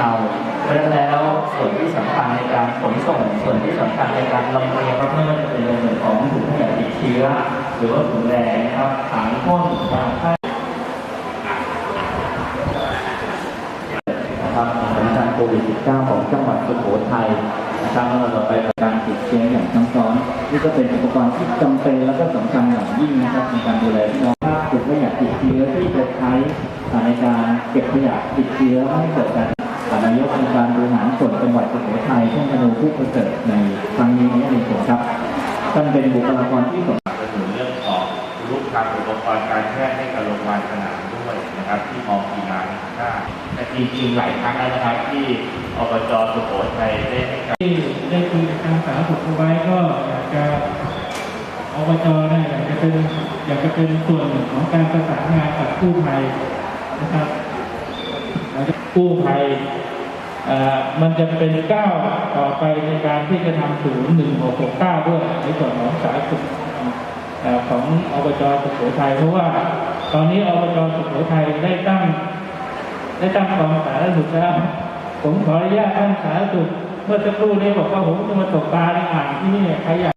เอาดังนั้นแล้วส่วนที่สำคัญในการขนส่งส่วนที่สำคัญในการลำเลียงครับไม่ว่าจะเป็นในส่วนของถุงขยะติดเชื้อ หรือว่าถุงแดงนะครับถังพ่นยาฆ่านะครับสถานการณ์โควิด -19 ของจังหวัดสุโขทัยนะครับแล้วเราไปการติดเชื้ออย่างซ้ำซ้อนนี่ก็เป็นอุปกรณ์ที่จำเป็นและก็สำคัญอย่างยิ่งนะครับในการดูแลพี่น้องภาพจุดขยะติดเชื้อที่จะใช้ในการเก็บขยะติดเชื้อไม่ให้เกิดการ นายกองค์การบริหารส่วนจังหวัดสุโขทัยท่านมโนผู้ประเสริฐในครั้งนี้นี่เองครับท่านเป็นบุคลากรที่สำคัญสนับสนุนเรื่องของรูปทางอุปกรณ์การแพทย์ให้กับโรงพยาบาลสนามด้วยนะครับ ที่มองกีฬาแห่งชาติแต่จริงๆหลายครั้งแล้วนะครับที่อบจสุโขทัยได้ให้การที่ได้คุยกับทางสาธารณสุขเอาไว้ก็อยากจะอบจเนี่ยอยากจะเป็นอยากจะเป็นส่วนหนึ่งของการประสานงานกับกู้ภัยนะครับแล้ว กู้ภัยอ่อมันจะเป็นก้าวต่อไปในการที่จะทำศูนย์หนึ่งหกหกเก้าด้วยในส่วนของสาธารณสุขของอบจสุโขทัยเพราะว่าตอนนี้อบจสุโขทัยได้ตั้ง ได้ตั้งกองสาธารณสุขแล้วผมขออนุญาตท่านสาธารณสุขเมื่อสักครู่นี้บอกว่าผมจะมาตกปลาในอ่างที่นี่ใครอยาก